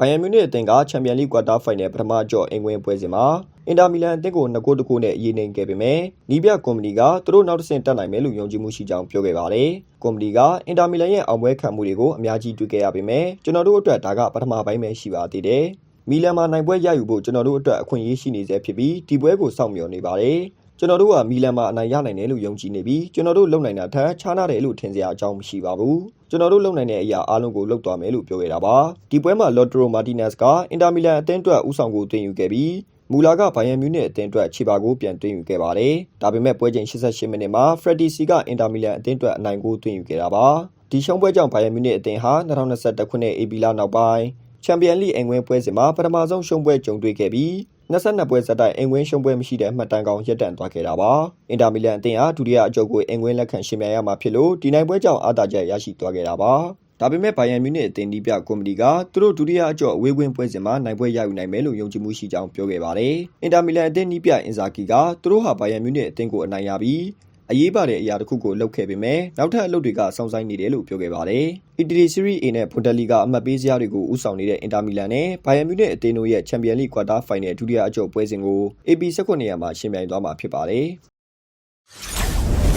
ဘိုင်ယန်မြူနစ်အသင်းကချန်ပီယံလိကွာတာဖိုင်နယ်ပထမအကျော့အင်ကွင်းပွဲစဉ်မှာအင်တာမီလန်အသင်းကို2ဂိုးတကိုးနဲ့အရေးနိုင်ခဲ့ပေမဲ့နီးပြကုမ္ပဏီကသူတို့နောက်တစ်ဆင့်တက်နိုင်မယ်လို့ယုံကြည်မှုရှိကြောင်းပြောခဲ့ပါတယ်။ကုမ္ပဏီကအင်တာမီလန်ရဲ့အောင်ပွဲခံမှုတွေကိုအများကြီးတွေ့ခဲ့ရပေမဲ့ကျွန်တော်တို့အတွက်ဒါကပထမပိုင်းပဲရှိပါသေးတယ်။မီလန်မှာနိုင်ပွဲရယူဖို့ကျွန်တော်တို့အတွက်အခွင့်အရေးရှိနေသေးဖြစ်ပြီးဒီပွဲကိုစောင့်မျှော်နေပါတယ်။ကျွန်တော်တို့ကမီလန်မှာအနိုင်ရနိုင်တယ်လို့ယုံကြည်နေပြီးကျွန်တော်တို့လုံနိုင်တာထက်ခြားနာတယ်လို့ထင်စရာအကြောင်းမရှိပါဘူး ကျွန်တော်တို့လုံနိုင်တဲ့အရာအားလုံးကိုလုပ်သွားမယ်လို့ပြောခဲ့တာပါဒီပွဲမှာလော်တရိုမာတီနက်စ်ကအင်တာမီလန်အသင်းအတွက်ဥဆောင်ကိုတင်ယူခဲ့ပြီးမူလာကဘိုင်ယန်မြူနစ်အသင်းအတွက်ခြေပါကိုပြန်သွင်းယူခဲ့ပါတယ်ဒါပေမဲ့ပွဲချိန်88မိနစ်မှာဖရက်ဒီစီကအင်တာမီလန်အသင်းအတွက်အနိုင်ကိုသွင်းယူခဲ့တာပါဒီရှုံးပွဲကြောင့်ဘိုင်ယန်မြူနစ်အသင်းဟာ2021ခုနှစ် AB လနောက်ပိုင်းချန်ပီယံလိအင်ကွင်းပွဲစဉ်မှာပထမဆုံးရှုံးပွဲကြုံတွေ့ခဲ့ပြီး 22ပွဲဆက်တိုက်အင်ကွင်းရှုံးပွဲမရှိတဲ့မှတ်တမ်းကောင်ရပ်တန့်သွားခဲ့တာပါအင်တာမီလန်အသင်းဟာဒုတိယအကြိမ်ကိုအင်ကွင်းလက်ခံရှင်မြန်ရမှာဖြစ်လို့ဒီနိုင်ပွဲကြောင့်အားသာချက်ရရှိသွားခဲ့တာပါဒါပေမဲ့ဘိုင်ယန်မြူနစ်အသင်းဒီပြကော်မတီကသူတို့ဒုတိယအကြော့အဝေးကွင်းပွဲစဉ်မှာနိုင်ပွဲရယူနိုင်မယ်လို့ယုံကြည်မှုရှိကြောင်းပြောခဲ့ပါတယ်။အင်တာမီလန်အသင်းဒီပြအင်ဇာကီကသူတို့ဟာဘိုင်ယန်မြူနစ်အသင်းကိုအနိုင်ရပြီး အရေးပါတဲ့အရာတစ်ခုကိုလုပ်ခဲ့ပေမဲ့နောက်ထပ်အလုပ်တွေကစောင့်ဆိုင်နေတယ်လို့ပြောခဲ့ပါတယ်။အီတလီစီးရီး A နဲ့ဘွန်ဒလီဂါအမှတ်ပေးစရာတွေကိုဦးဆောင်နေတဲ့အင်တာမီလန်နဲ့ဘိုင်ယန်မြူနစ်အသင်းတို့ရဲ့ချန်ပီယံလိကွာတာဖိုင်နယ်ဒုတိယအကျော့ပွဲစဉ်ကို AB 16နေရာမှာရှင်ပြိုင်သွားမှာဖြစ်ပါတယ်။